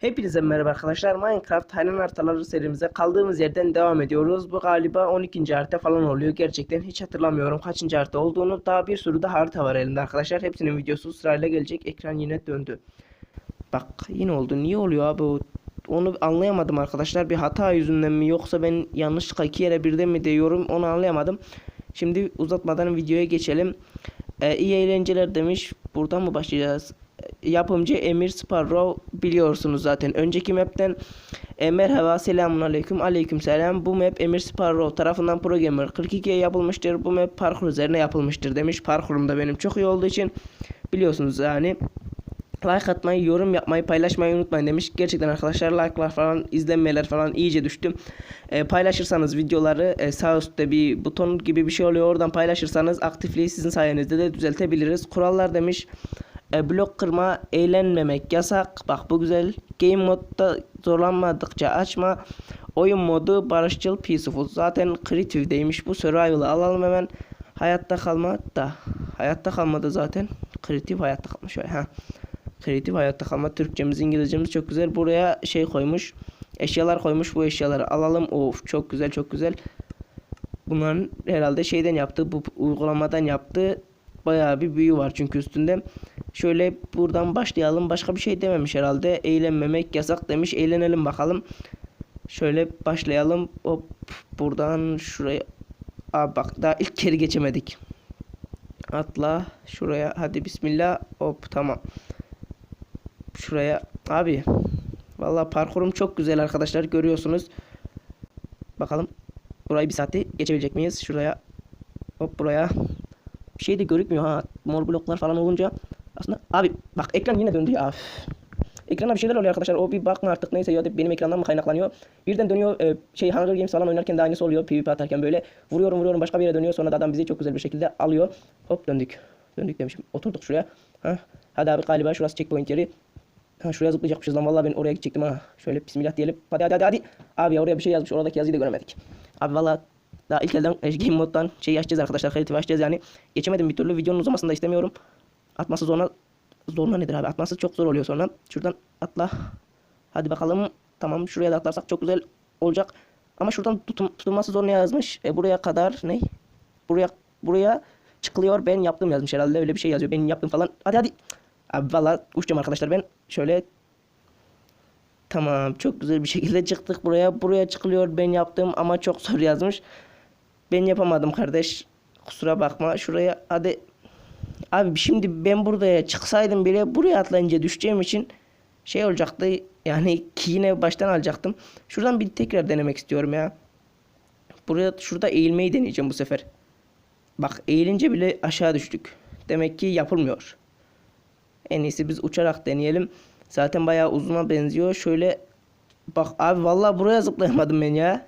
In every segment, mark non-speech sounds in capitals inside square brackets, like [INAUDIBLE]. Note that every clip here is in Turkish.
Hepinize merhaba arkadaşlar. Minecraft Hayran Haritaları serimize kaldığımız yerden devam ediyoruz. Bu galiba 12. harita falan oluyor. Gerçekten hiç hatırlamıyorum kaçıncı harita olduğunu. Daha bir sürü de harita var elimde arkadaşlar. Hepsinin videosu sırayla gelecek. Ekran yine döndü. Bak yine oldu. Niye oluyor abi? Onu anlayamadım arkadaşlar. Bir hata yüzünden mi yoksa ben yanlışlıkla iki yere birden mi diyorum onu anlayamadım. Şimdi uzatmadan videoya geçelim. Ee, iyi eğlenceler demiş. Buradan mı başlayacağız? Yapımcı Emir Sparrow biliyorsunuz zaten. Önceki map'ten e, merhaba selamun aleyküm aleyküm selam. Bu map Emir Sparrow tarafından Progamer 42'ye yapılmıştır. Bu map parkur üzerine yapılmıştır demiş. Parkurum da benim çok iyi olduğu için biliyorsunuz yani. Like atmayı, yorum yapmayı, paylaşmayı unutmayın demiş. Gerçekten arkadaşlar like'lar falan, izlenmeler falan iyice düştü. E, paylaşırsanız videoları e, sağ üstte bir buton gibi bir şey oluyor. Oradan paylaşırsanız aktifliği sizin sayenizde de düzeltebiliriz. Kurallar demiş. E, kırma, eğlenmemek yasak. Bak bu güzel. Game modda zorlanmadıkça açma. Oyun modu barışçıl peaceful. Zaten creative'deymiş bu. Survival'ı alalım hemen. Hayatta kalma da. Hayatta kalmadı zaten. Kreatif hayatta kalma şöyle. Ha. Kreatif hayatta kalma. Türkçemiz, İngilizcemiz çok güzel. Buraya şey koymuş. Eşyalar koymuş. Bu eşyaları alalım. Of çok güzel çok güzel. Bunların herhalde şeyden yaptı. Bu uygulamadan yaptı. Bayağı bir büyü var çünkü üstünde. Şöyle buradan başlayalım. Başka bir şey dememiş herhalde. Eğlenmemek yasak demiş. Eğlenelim bakalım. Şöyle başlayalım. Hop buradan şuraya. Aa bak daha ilk kere geçemedik. Atla şuraya. Hadi bismillah. Hop tamam. Şuraya. Abi. Vallahi parkurum çok güzel arkadaşlar. Görüyorsunuz. Bakalım. Burayı bir saatte geçebilecek miyiz? Şuraya. Hop buraya. Bir şey de görükmüyor ha. Mor bloklar falan olunca aslında abi bak ekran yine döndü ya. Ekrana bir şeyler oluyor arkadaşlar. O bir bakma artık neyse ya benim ekrandan mı kaynaklanıyor. Birden dönüyor e, şey Hunger Games falan oynarken de aynısı oluyor. PvP atarken böyle vuruyorum vuruyorum başka bir yere dönüyor. Sonra da adam bizi çok güzel bir şekilde alıyor. Hop döndük. Döndük demişim. Oturduk şuraya. Ha. Hadi abi galiba şurası checkpoint yeri. Ha şuraya zıplayacakmışız lan vallahi ben oraya gidecektim ha. Şöyle bismillah diyelim. Hadi hadi hadi hadi. Abi ya oraya bir şey yazmış. Oradaki yazıyı da göremedik. Abi vallahi daha ilk elden e, game moddan şey açacağız arkadaşlar. Kreatif açacağız yani. Geçemedim bir türlü. Videonun uzamasını da istemiyorum. Atması zoruna zoruna nedir abi? Atması çok zor oluyor sonra. Şuradan atla. Hadi bakalım. Tamam şuraya da atlarsak çok güzel olacak. Ama şuradan tutum, tutulması zor ne yazmış? E, buraya kadar ne? Buraya buraya çıkılıyor. Ben yaptım yazmış herhalde. Öyle bir şey yazıyor. Ben yaptım falan. Hadi hadi. Abi valla uçacağım arkadaşlar ben. Şöyle Tamam çok güzel bir şekilde çıktık buraya. Buraya çıkılıyor ben yaptım ama çok zor yazmış. Ben yapamadım kardeş. Kusura bakma. Şuraya hadi. Abi şimdi ben buraya çıksaydım bile buraya atlayınca düşeceğim için şey olacaktı. Yani ki baştan alacaktım. Şuradan bir tekrar denemek istiyorum ya. Buraya şurada eğilmeyi deneyeceğim bu sefer. Bak eğilince bile aşağı düştük. Demek ki yapılmıyor. En iyisi biz uçarak deneyelim. Zaten bayağı uzuna benziyor. Şöyle bak abi vallahi buraya zıplayamadım ben ya.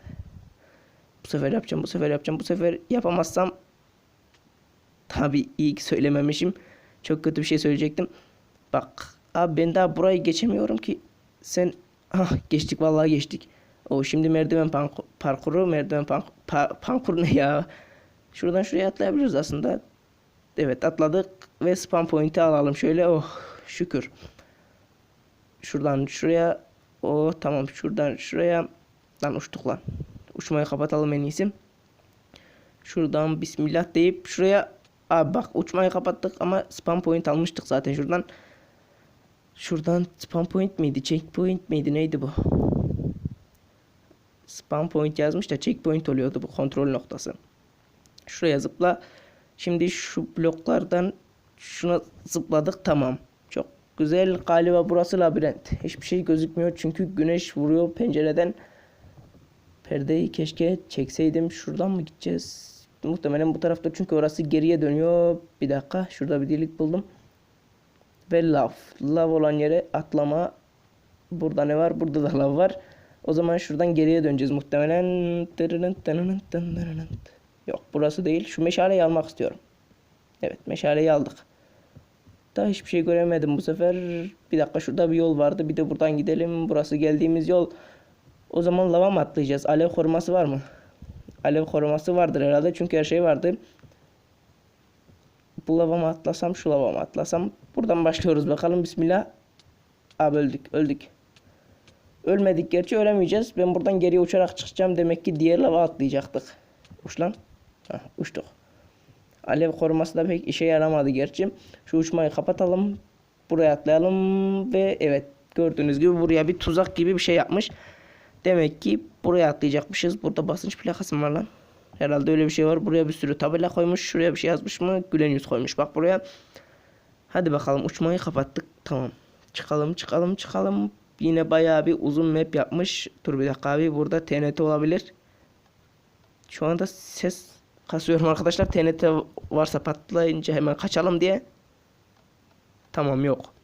Bu sefer yapacağım, bu sefer yapacağım. Bu sefer yapamazsam tabi iyi ki söylememişim. Çok kötü bir şey söyleyecektim. Bak abi ben daha burayı geçemiyorum ki. Sen ah geçtik vallahi geçtik. O şimdi merdiven parkuru, merdiven pan pa parkur ne ya? Şuradan şuraya atlayabiliriz aslında. Evet atladık ve spam point'i alalım şöyle. Oh şükür. Şuradan şuraya. O tamam şuradan şuraya. Lan uçtuk lan. Uçmayı kapatalım en iyisi. Şuradan bismillah deyip şuraya. Abi bak uçmayı kapattık ama spam point almıştık zaten şuradan. Şuradan spam point miydi? Checkpoint miydi? Neydi bu? Spam point yazmış da checkpoint oluyordu bu kontrol noktası. Şuraya zıpla. Şimdi şu bloklardan şuna zıpladık tamam. Çok güzel galiba burası labirent. Hiçbir şey gözükmüyor çünkü güneş vuruyor pencereden. Perdeyi keşke çekseydim. Şuradan mı gideceğiz? Muhtemelen bu tarafta çünkü orası geriye dönüyor. Bir dakika şurada bir delik buldum. Ve lav. Lav olan yere atlama. Burada ne var? Burada da lav var. O zaman şuradan geriye döneceğiz muhtemelen. Yok burası değil. Şu meşaleyi almak istiyorum. Evet meşaleyi aldık. Daha hiçbir şey göremedim bu sefer. Bir dakika şurada bir yol vardı. Bir de buradan gidelim. Burası geldiğimiz yol. O zaman lava mı atlayacağız? Alev koruması var mı? Alev koruması vardır herhalde. Çünkü her şey vardı. Bu lava mı atlasam, şu lava mı atlasam? Buradan başlıyoruz bakalım. Bismillah. Abi öldük, öldük. Ölmedik gerçi ölemeyeceğiz. Ben buradan geriye uçarak çıkacağım. Demek ki diğer lava atlayacaktık. Uç lan. Heh, uçtuk. Alev koruması da pek işe yaramadı gerçi. Şu uçmayı kapatalım. Buraya atlayalım ve evet gördüğünüz gibi buraya bir tuzak gibi bir şey yapmış. Demek ki buraya atlayacakmışız. Burada basınç plakası mı var lan? Herhalde öyle bir şey var. Buraya bir sürü tabela koymuş. Şuraya bir şey yazmış mı? Gülen yüz koymuş. Bak buraya. Hadi bakalım uçmayı kapattık. Tamam. Çıkalım çıkalım çıkalım. Yine bayağı bir uzun map yapmış. Dur bir dakika abi. Burada TNT olabilir. Şu anda ses kasıyorum arkadaşlar. TNT varsa patlayınca hemen kaçalım diye. Tamam yok.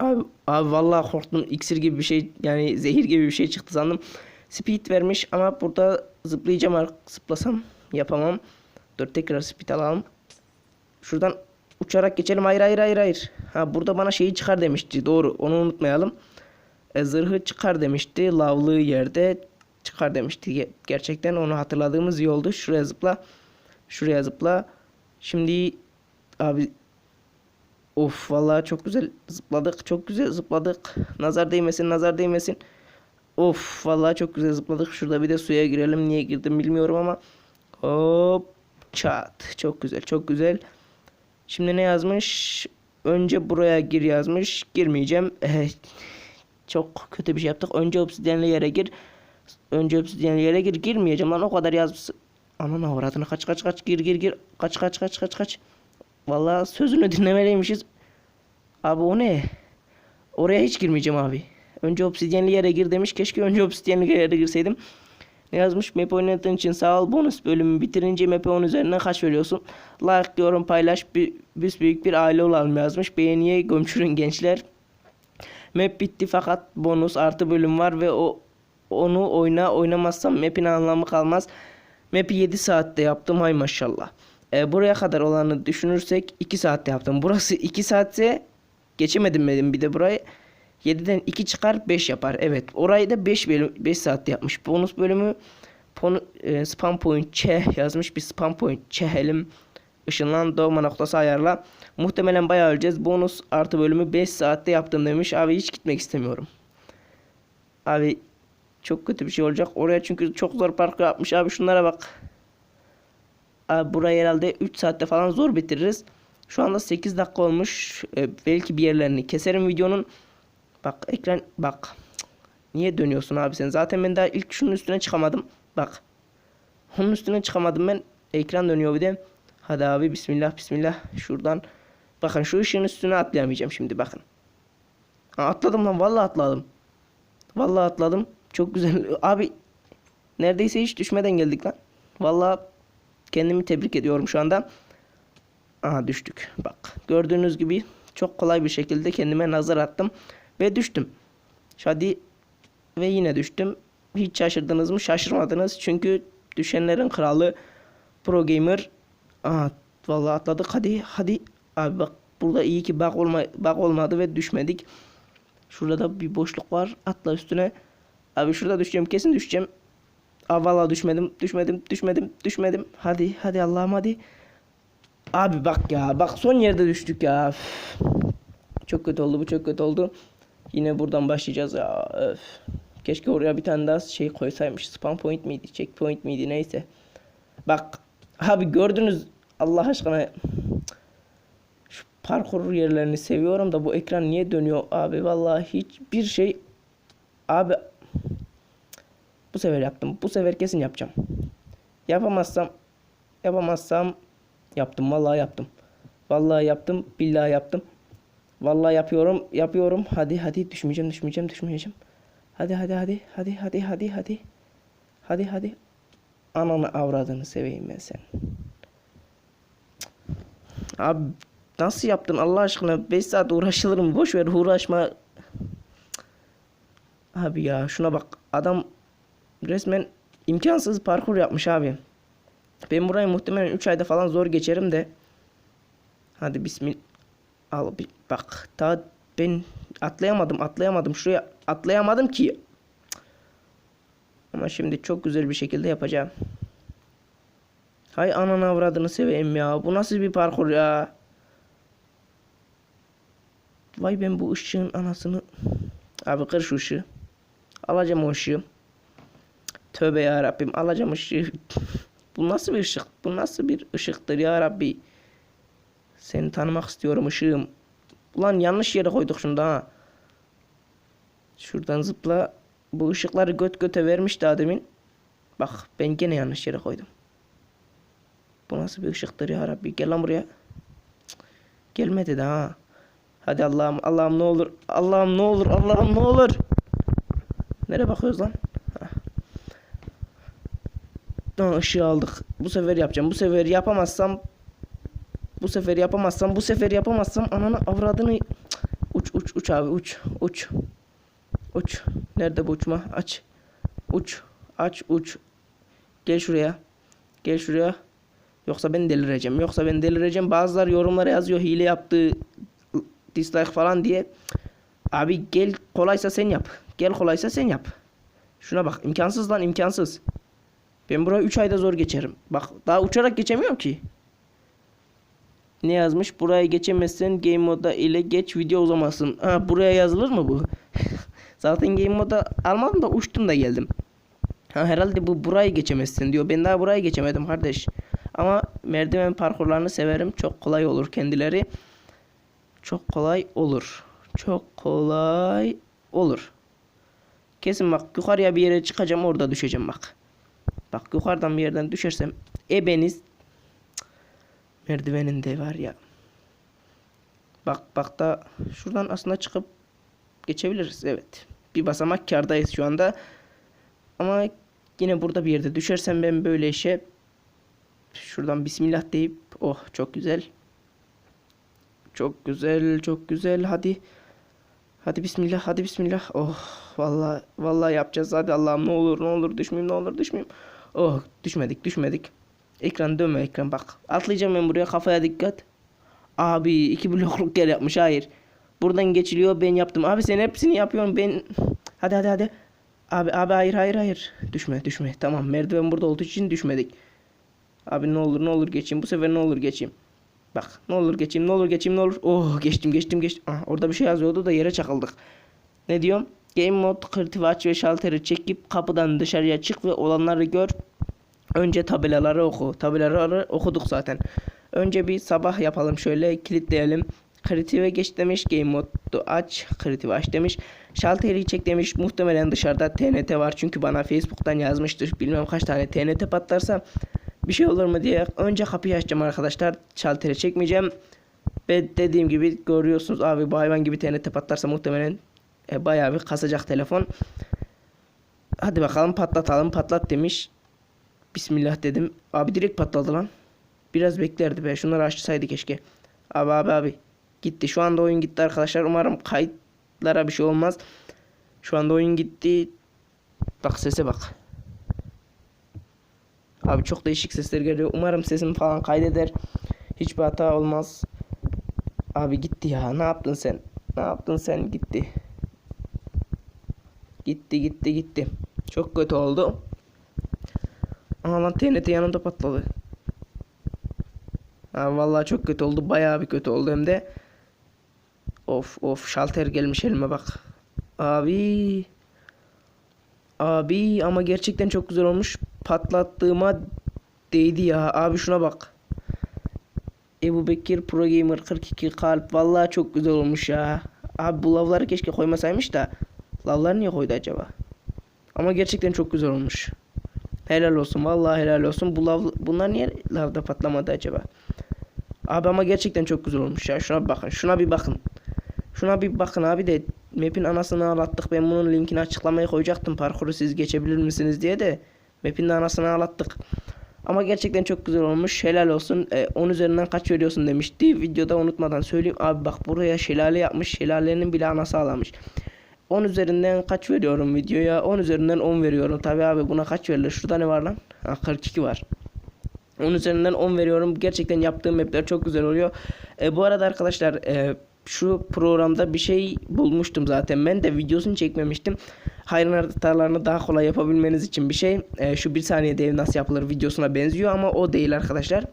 Abi, abi vallahi korktum. İksir gibi bir şey yani zehir gibi bir şey çıktı sandım. Speed vermiş ama burada zıplayacağım. ar- Zıplasam yapamam. Dur tekrar speed alalım. Şuradan uçarak geçelim. Hayır hayır hayır hayır. Ha burada bana şeyi çıkar demişti. Doğru. Onu unutmayalım. E, zırhı çıkar demişti. Lavlığı yerde çıkar demişti. Ge- Gerçekten onu hatırladığımız iyi oldu. Şuraya zıpla. Şuraya zıpla. Şimdi abi Of vallahi çok güzel zıpladık. Çok güzel zıpladık. Nazar değmesin, nazar değmesin. Of vallahi çok güzel zıpladık. Şurada bir de suya girelim. Niye girdim bilmiyorum ama. Hop çat. Çok güzel, çok güzel. Şimdi ne yazmış? Önce buraya gir yazmış. Girmeyeceğim. Evet. Çok kötü bir şey yaptık. Önce obsidyenli yere gir. Önce obsidyenli yere gir. Girmeyeceğim lan o kadar yazmış. Ananı avradını kaç kaç kaç gir gir gir. Kaç kaç kaç kaç kaç. Vallahi sözünü dinlemeliymişiz. Abi o ne? Oraya hiç girmeyeceğim abi. Önce obsidyenli yere gir demiş. Keşke önce obsidyenli yere girseydim. Ne yazmış? Map oynadığın için sağ ol. Bonus bölümü bitirince map'e 10 üzerinden kaç veriyorsun? Like diyorum paylaş. Biz büyük bir aile olalım yazmış. Beğeniye gömçürün gençler. Map bitti fakat bonus artı bölüm var ve o onu oyna oynamazsam map'in anlamı kalmaz. Map'i 7 saatte yaptım hay maşallah. E, buraya kadar olanı düşünürsek 2 saatte yaptım. Burası 2 saatse geçemedim dedim bir de burayı. 7'den 2 çıkar 5 yapar. Evet orayı da 5 bölüm 5 saatte yapmış. Bonus bölümü pon, e, spam point çeh yazmış. Bir spam point çehelim. Işınlan doğma noktası ayarla. Muhtemelen bayağı öleceğiz. Bonus artı bölümü 5 saatte yaptım demiş. Abi hiç gitmek istemiyorum. Abi çok kötü bir şey olacak. Oraya çünkü çok zor parkur yapmış. Abi şunlara bak. Abi burayı herhalde 3 saatte falan zor bitiririz. Şu anda 8 dakika olmuş. Ee, belki bir yerlerini keserim videonun. Bak ekran bak. Niye dönüyorsun abi sen? Zaten ben daha ilk şunun üstüne çıkamadım. Bak. Onun üstüne çıkamadım ben. Ekran dönüyor bir de. Hadi abi bismillah bismillah. Şuradan. Bakın şu ışığın üstüne atlayamayacağım şimdi bakın. Atladım lan vallahi atladım. Vallahi atladım. Çok güzel. Abi neredeyse hiç düşmeden geldik lan. Vallahi kendimi tebrik ediyorum şu anda. Aha düştük. Bak gördüğünüz gibi çok kolay bir şekilde kendime nazar attım ve düştüm. Hadi ve yine düştüm. Hiç şaşırdınız mı? Şaşırmadınız. Çünkü düşenlerin kralı Pro Gamer. Aha vallahi atladık. Hadi hadi. Abi bak burada iyi ki bak olma bak olmadı ve düşmedik. Şurada da bir boşluk var. Atla üstüne. Abi şurada düşeceğim. Kesin düşeceğim. Aa vallahi düşmedim. Düşmedim. Düşmedim. Düşmedim. Hadi hadi Allah'ım hadi. Abi bak ya. Bak son yerde düştük ya. Üf. Çok kötü oldu bu. Çok kötü oldu. Yine buradan başlayacağız ya. Öf. Keşke oraya bir tane daha şey koysaymış. Spam point miydi? Checkpoint miydi? Neyse. Bak. Abi gördünüz. Allah aşkına. Şu parkur yerlerini seviyorum da bu ekran niye dönüyor abi? Vallahi hiçbir şey. Abi. Bu sefer yaptım. Bu sefer kesin yapacağım. Yapamazsam. Yapamazsam. Yaptım. Vallahi yaptım. Vallahi yaptım. Billahi yaptım. Vallahi yapıyorum. Yapıyorum. Hadi hadi düşmeyeceğim düşmeyeceğim düşmeyeceğim. Hadi hadi hadi hadi hadi hadi hadi. Hadi hadi. Ananı avradını seveyim ben sen. Abi nasıl yaptın Allah aşkına 5 saat uğraşılır mı? Boş ver uğraşma. Abi ya şuna bak adam resmen imkansız parkur yapmış abi. Ben burayı muhtemelen 3 ayda falan zor geçerim de. Hadi bismillah. Al bak daha ben atlayamadım atlayamadım şuraya atlayamadım ki. Ama şimdi çok güzel bir şekilde yapacağım. Hay ananı avradını seveyim ya. Bu nasıl bir parkur ya? Vay ben bu ışığın anasını. Abi kır şu ışığı. Alacağım o ışığı. Tövbe ya Rabbim alacağım ışığı. Bu nasıl bir ışık? Bu nasıl bir ışıktır ya Rabbi? Seni tanımak istiyorum ışığım. Ulan yanlış yere koyduk şunu ha. Şuradan zıpla. Bu ışıkları göt göte vermiş daha demin. Bak ben gene yanlış yere koydum. Bu nasıl bir ışıktır ya Rabbi? Gel lan buraya. Cık, Gelmedi de ha. Hadi Allah'ım Allah'ım ne olur. Allah'ım ne olur. Allah'ım ne olur. Nereye bakıyoruz lan? Tamam ışığı aldık. Bu sefer yapacağım. Bu sefer yapamazsam bu sefer yapamazsam bu sefer yapamazsam ananı avradını uç uç uç abi uç uç. Uç. Nerede bu uçma? Aç. Uç. Aç uç. Gel şuraya. Gel şuraya. Yoksa ben delireceğim. Yoksa ben delireceğim. Bazılar yorumlara yazıyor hile yaptı dislike falan diye. Abi gel kolaysa sen yap. Gel kolaysa sen yap. Şuna bak imkansız lan imkansız ben burayı 3 ayda zor geçerim bak daha uçarak geçemiyorum ki ne yazmış? Buraya geçemezsen game moda ile geç video uzamasın. Ha buraya yazılır mı bu? [LAUGHS] Zaten game moda almadım da uçtum da geldim. Ha herhalde bu burayı geçemezsin diyor. Ben daha burayı geçemedim kardeş. Ama merdiven parkurlarını severim. Çok kolay olur kendileri. Çok kolay olur. Çok kolay olur. Kesin bak yukarıya bir yere çıkacağım orada düşeceğim bak. Bak yukarıdan bir yerden düşersem ebeniz merdiveninde var ya. Bak bak da şuradan aslında çıkıp geçebiliriz. Evet. Bir basamak kardayız şu anda. Ama yine burada bir yerde düşersem ben böyle işe şuradan bismillah deyip oh çok güzel. Çok güzel, çok güzel. Hadi. Hadi bismillah, hadi bismillah. Oh vallahi vallahi yapacağız. Hadi Allah'ım ne olur, ne olur düşmeyeyim, ne olur düşmeyeyim. Oh düşmedik, düşmedik. Ekran dönme ekran bak. Atlayacağım ben buraya kafaya dikkat. Abi iki blokluk yer yapmış hayır. Buradan geçiliyor ben yaptım. Abi sen hepsini yapıyorsun ben. Hadi hadi hadi. Abi abi hayır hayır hayır. Düşme düşme. Tamam merdiven burada olduğu için düşmedik. Abi ne olur ne olur geçeyim. Bu sefer ne olur geçeyim. Bak ne olur geçeyim ne olur geçeyim ne olur. Oh geçtim geçtim geçtim. Ah, orada bir şey yazıyordu da yere çakıldık. Ne diyorum? Game mode kreatif aç ve şalteri çekip kapıdan dışarıya çık ve olanları gör. Önce tabelaları oku. Tabelaları okuduk zaten. Önce bir sabah yapalım şöyle kilitleyelim. Kreative geç demiş. Game modu aç. Kreative aç demiş. Şalteri çek demiş. Muhtemelen dışarıda TNT var. Çünkü bana Facebook'tan yazmıştır. Bilmem kaç tane TNT patlarsa bir şey olur mu diye. Önce kapıyı açacağım arkadaşlar. Şalteri çekmeyeceğim. Ve dediğim gibi görüyorsunuz abi bu hayvan gibi TNT patlarsa muhtemelen e, bayağı bir kasacak telefon. Hadi bakalım patlatalım. Patlat demiş. Bismillah dedim. Abi direkt patladı lan. Biraz beklerdi be. Şunları açsaydı keşke. Abi abi abi. Gitti. Şu anda oyun gitti arkadaşlar. Umarım kayıtlara bir şey olmaz. Şu anda oyun gitti. Bak sese bak. Abi çok değişik sesler geliyor. Umarım sesim falan kaydeder. Hiçbir hata olmaz. Abi gitti ya. Ne yaptın sen? Ne yaptın sen? Gitti. Gitti gitti gitti. Çok kötü oldu. Aha lan TNT yanımda patladı. Ha vallahi çok kötü oldu. Bayağı bir kötü oldu hem de. Of of şalter gelmiş elime bak. Abi. Abi ama gerçekten çok güzel olmuş. Patlattığıma değdi ya. Abi şuna bak. Ebu Bekir Pro Gamer 42 kalp. Vallahi çok güzel olmuş ya. Abi bu lavları keşke koymasaymış da. Lavlar niye koydu acaba? Ama gerçekten çok güzel olmuş. Helal olsun. Vallahi helal olsun. Bu lav, bunlar niye lavda patlamadı acaba? Abi ama gerçekten çok güzel olmuş ya. Şuna bir bakın. Şuna bir bakın. Şuna bir bakın abi de map'in anasını ağlattık. Ben bunun linkini açıklamaya koyacaktım. Parkuru siz geçebilir misiniz diye de map'in de anasını ağlattık. Ama gerçekten çok güzel olmuş. Helal olsun. E, 10 üzerinden kaç veriyorsun demişti. Videoda unutmadan söyleyeyim. Abi bak buraya şelale yapmış. Şelalenin bile anası ağlamış. 10 üzerinden kaç veriyorum videoya? 10 üzerinden 10 veriyorum. Tabi abi buna kaç verilir? Şurada ne var lan? Ha 42 var. 10 üzerinden 10 veriyorum. Gerçekten yaptığım mapler çok güzel oluyor. E, bu arada arkadaşlar e, şu programda bir şey bulmuştum zaten. Ben de videosunu çekmemiştim. Hayran haritalarını daha kolay yapabilmeniz için bir şey. E, şu bir saniyede ev nasıl yapılır videosuna benziyor ama o değil arkadaşlar.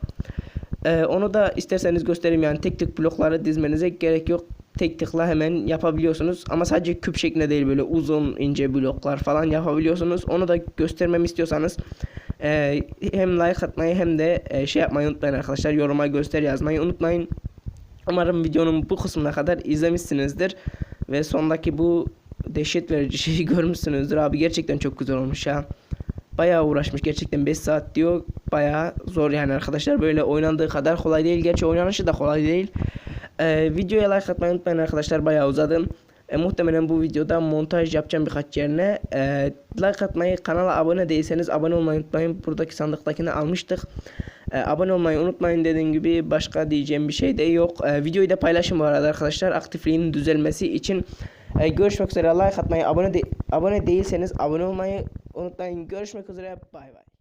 E, onu da isterseniz göstereyim yani tek tek blokları dizmenize gerek yok. Tek tıkla hemen yapabiliyorsunuz. Ama sadece küp şeklinde değil böyle uzun ince bloklar falan yapabiliyorsunuz. Onu da göstermemi istiyorsanız e, hem like atmayı hem de e, şey yapmayı unutmayın arkadaşlar. Yoruma göster yazmayı unutmayın. Umarım videonun bu kısmına kadar izlemişsinizdir. Ve sondaki bu dehşet verici [LAUGHS] şeyi görmüşsünüzdür. Abi gerçekten çok güzel olmuş ya. Bayağı uğraşmış gerçekten 5 saat diyor. Bayağı zor yani arkadaşlar. Böyle oynandığı kadar kolay değil. Gerçi oynanışı da kolay değil. Ee, videoya like atmayı unutmayın arkadaşlar. Bayağı uzadım. E, muhtemelen bu videoda montaj yapacağım birkaç yerine. E, like atmayı, kanala abone değilseniz abone olmayı unutmayın. Buradaki sandıktakini almıştık. E, abone olmayı unutmayın dediğim gibi başka diyeceğim bir şey de yok. E, videoyu da paylaşın bu arada arkadaşlar. Aktifliğinin düzelmesi için. E, görüşmek üzere. Like atmayı, abone de abone değilseniz abone olmayı unutmayın. Görüşmek üzere. Bay bay.